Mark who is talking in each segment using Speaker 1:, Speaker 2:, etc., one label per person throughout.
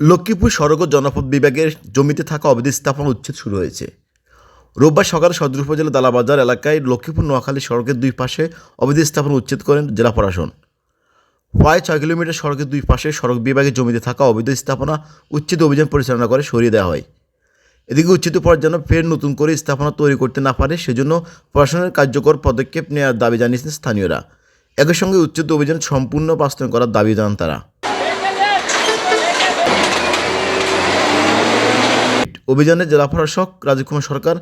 Speaker 1: লক্ষ্মীপুর সড়ক ও জনপদ বিভাগের জমিতে থাকা অবৈধ স্থাপন উচ্ছেদ শুরু হয়েছে। রোববার সকালে সদর উপজেলা দালাবাজার এলাকায় লক্ষ্মীপুর নোয়াখালী সড়কের দুই পাশে অবৈধ স্থাপন উচ্ছেদ করেন জেলা প্রশাসন। প্রায় ছয় কিলোমিটার সড়কের দুই পাশে সড়ক বিভাগের জমিতে থাকা অবৈধ স্থাপনা উচ্ছেদ অভিযান পরিচালনা করে সরিয়ে দেওয়া হয়। এদিকে উচ্ছেদ পর যেন ফের নতুন করে স্থাপনা তৈরি করতে না পারে, সেজন্য প্রশাসনের কার্যকর পদক্ষেপ নেওয়ার দাবি জানিয়েছেন স্থানীয়রা। একই সঙ্গে উচ্ছেদ অভিযান সম্পূর্ণ বাস্তবায়ন করার দাবি জানান তারা। অভিযানে জেলা প্রশাসক রাজীব কুমার সরকার,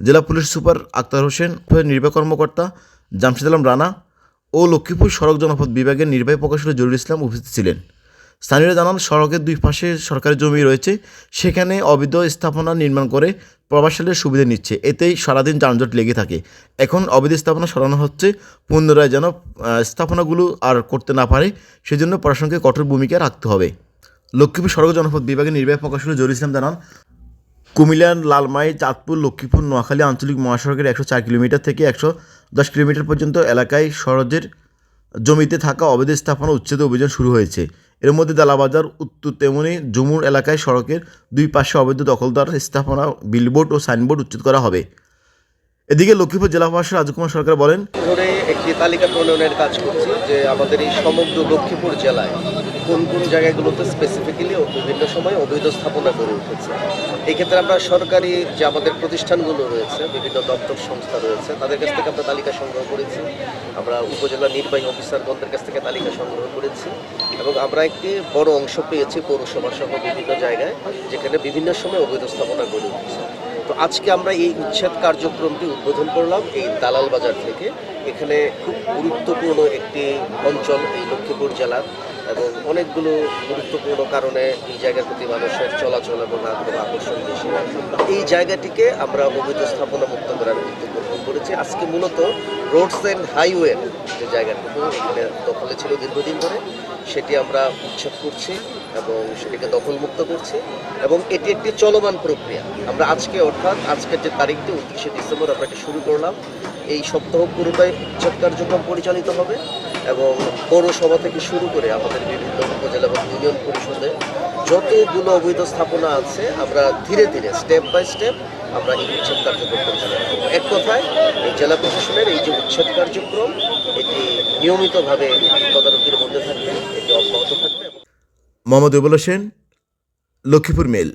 Speaker 1: জেলা পুলিশ সুপার আক্তার হোসেন নির্বাহী কর্মকর্তা জামশেদ আলম রানা ও লক্ষ্মীপুর সড়ক জনপদ বিভাগের নির্বাহী প্রকৌশলী জরুল ইসলাম উপস্থিত ছিলেন। স্থানীয়রা জানান, সড়কের দুই পাশে সরকারি জমি রয়েছে, সেখানে অবৈধ স্থাপনা নির্মাণ করে প্রবাসীদের সুবিধা নিচ্ছে। এতেই সারাদিন যানজট লেগে থাকে। এখন অবৈধ স্থাপনা সরানো হচ্ছে, পুনরায় যেন স্থাপনাগুলো আর করতে না পারে, সেজন্য প্রশাসনকে কঠোর ভূমিকা রাখতে হবে। লক্ষ্মীপুর সড়ক জনপদ বিভাগের নির্বাহী প্রকৌশলী জরুল ইসলাম জানান কুমিল্লার লালমাই, চাঁদপুর, লক্ষ্মীপুর, নোয়াখালী আঞ্চলিক মহাসড়কের একশো চার কিলোমিটার থেকে একশো দশ কিলোমিটার পর্যন্ত এলাকায় সরজের জমিতে থাকা অবৈধ স্থাপনা উচ্ছেদ অভিযান শুরু হয়েছে। এর মধ্যে দালাবাজার, উত্তর তেমনি জমুর এলাকায় সড়কের দুই পাশে অবৈধ দখলদার স্থাপনা, বিলবোর্ড ও সাইনবোর্ড উচ্ছেদ করা হবে। এদিকে লক্ষ্মীপুর জেলা প্রশাসক রাজকুমার সরকার বলেন,
Speaker 2: ধরে একটি তালিকা প্রণয়নের কাজ করছি যে আমাদের এই সমগ্র লক্ষ্মীপুর জেলায় কোন কোন জায়গাগুলোতে স্পেসিফিক্যালি বিভিন্ন সময় অবৈধ স্থাপনা গড়ে উঠেছে। এই ক্ষেত্রে আমরা সরকারি যে আমাদের প্রতিষ্ঠানগুলো রয়েছে, বিভিন্ন দপ্তর সংস্থা রয়েছে, তাদের কাছ থেকে আমরা তালিকা সংগ্রহ করেছি। আমরা উপজেলা নির্বাহী অফিসারগণদের কাছ থেকে তালিকা সংগ্রহ করেছি এবং আমরা একটি বড় অংশ পেয়েছি পৌরসভা সহ বিভিন্ন জায়গায়, যেখানে বিভিন্ন সময় অবৈধ স্থাপনা গড়ে উঠেছে। তো আজকে আমরা এই উচ্ছেদ কার্যক্রমটি উদ্বোধন করলাম এই দালাল বাজার থেকে। এখানে খুব গুরুত্বপূর্ণ একটি অঞ্চল এই লক্ষ্মীপুর জেলার এবং অনেকগুলো গুরুত্বপূর্ণ কারণে এই জায়গার প্রতি মানুষের চলাচল এবং আগ্রহ আকর্ষণ বেশি এই জায়গাটিকে আমরা অবৈধ স্থাপনা মুক্ত করার উদ্যোগ গ্রহণ করেছি। আজকে মূলত রোডস অ্যান্ড হাইওয়ে যে জায়গাটুকু এখানে দখলে ছিল দীর্ঘদিন ধরে, সেটি আমরা উচ্ছেদ করছি এবং সেটিকে দখলমুক্ত করছি এবং এটি একটি চলমান প্রক্রিয়া। আমরা আজকে, অর্থাৎ আজকের যে তারিখটি, উনত্রিশে ডিসেম্বর আমরা এটি শুরু করলাম। এই সপ্তাহ পুরোটাই উচ্ছেদ কার্যক্রম পরিচালিত হবে এবং পৌরসভা থেকে শুরু করে আমাদের বিভিন্ন উপজেলা এবং ইউনিয়ন পরিষদে যতগুলো অবৈধ স্থাপনা আছে, আমরা ধীরে ধীরে স্টেপ বাই স্টেপ আমরা এই উচ্ছেদ কার্যক্রম পরিচালনা করব। এক কথায়, এই জেলা প্রশাসনের এই যে উচ্ছেদ কার্যক্রম এটি নিয়মিতভাবে তদারকির মধ্যে থাকবে, এটি অব্যাহত থাকবে
Speaker 1: মোহাম্মদ রুবুল হোসেন, লক্ষ্মীপুর মেল।